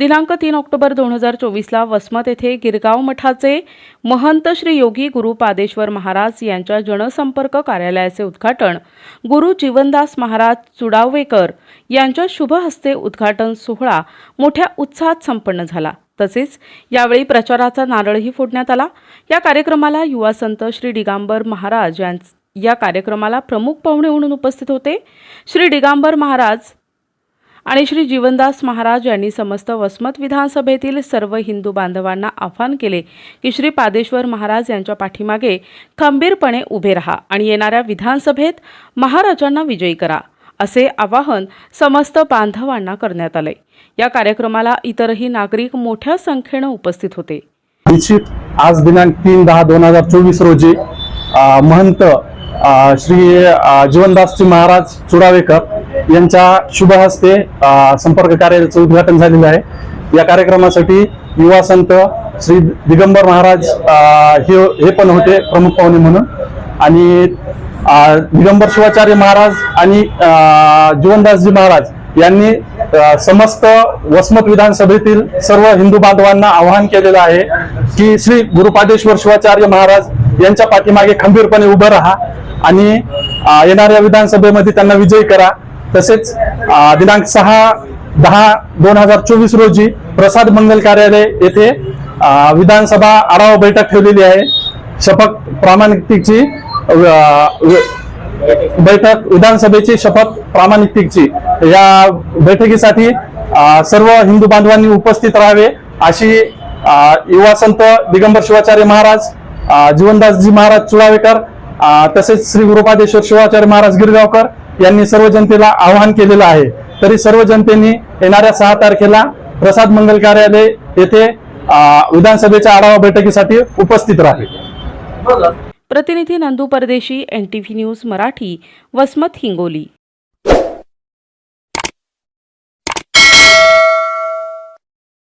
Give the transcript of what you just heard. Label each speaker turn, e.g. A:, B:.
A: दिनांक तीन ऑक्टोबर दोन हजार चोवीसला वसमत येथे गिरगाव मठाचे महंत श्री योगी गुरु पादेश्वर महाराज यांच्या जनसंपर्क कार्यालयाचे उद्घाटन गुरु जीवनदास महाराज चुडावेकर यांच्या शुभ हस्ते उद्घाटन सोहळा मोठ्या उत्साहात संपन्न झाला. तसेच यावेळी प्रचाराचा नारळही फोडण्यात आला. या कार्यक्रमाला युवा संत श्री डिगांबर महाराज यांच या कार्यक्रमाला प्रमुख पाहुणे म्हणून उपस्थित होते. श्री डिगांबर महाराज आणि श्री जीवनदास महाराज यांनी समस्त वसमत विधानसभेतील सर्व हिंदू बांधवांना आवाहन केले की श्री पादेश्वर महाराज यांच्या पाठीमागे खंबीरपणे उभे राहा आणि येणाऱ्या विधानसभेत महाराजांना विजयी करा असे आवाहन समस्त बांधवांना करण्यात आले. या कार्यक्रमाला इतरही नागरिक मोठ्या संख्येनं उपस्थित होते.
B: निश्चित आज दिनांक तीन दहा दोन हजार चोवीस रोजी महंत श्री जीवनदासजी महाराज चुडावेकर यांच्या शुभ हस्ते संपर्क कार्यालयाचं उद्घाटन झालेलं आहे. या कार्यक्रमासाठी युवा संत श्री दिगंबर महाराज हे हे पण होते प्रमुख पाहुणे म्हणून. आणि दिगंबर शिवाचार्य महाराज आणि जीवनदासजी महाराज यांनी समस्त वसमत विधानसभेतील सर्व हिंदू बांधवांना आवाहन केलेलं आहे की श्री गुरुपादेश्वर शिवाचार्य महाराज यांच्या पाठीमागे खंबीरपणे उभं राहा आणि येणाऱ्या विधानसभेमध्ये त्यांना विजयी करा. तसेच दिनांक सहा दहा दोन हजार चोवीस रोजी प्रसाद मंगल कार्यालय येथे विधानसभा आढावा बैठक ठेवलेली आहे. शपथ प्रामाणिकतेची बैठक विधानसभेची शपथ प्रामाणिकतेची. या बैठकीसाठी सर्व हिंदू बांधवांनी उपस्थित राहावे अशी युवा संत दिगंबर शिवाचार्य महाराज जीवनदासजी महाराज चुडावेकर तसेच श्री गुरुपादेश्वर शिवाचार्य महाराज गिरगावकर यांनी सर्व जनतेला आवाहन केलेलं आहे. तरी सर्व जनतेने येणाऱ्या सहा तारखेला प्रसाद मंगल कार्यालय येथे विधानसभेच्या आढावा बैठकीसाठी उपस्थित राहावे.
A: प्रतिनिधी Nandu Pardeshi N T V news Marathi Vasmat Hingoli.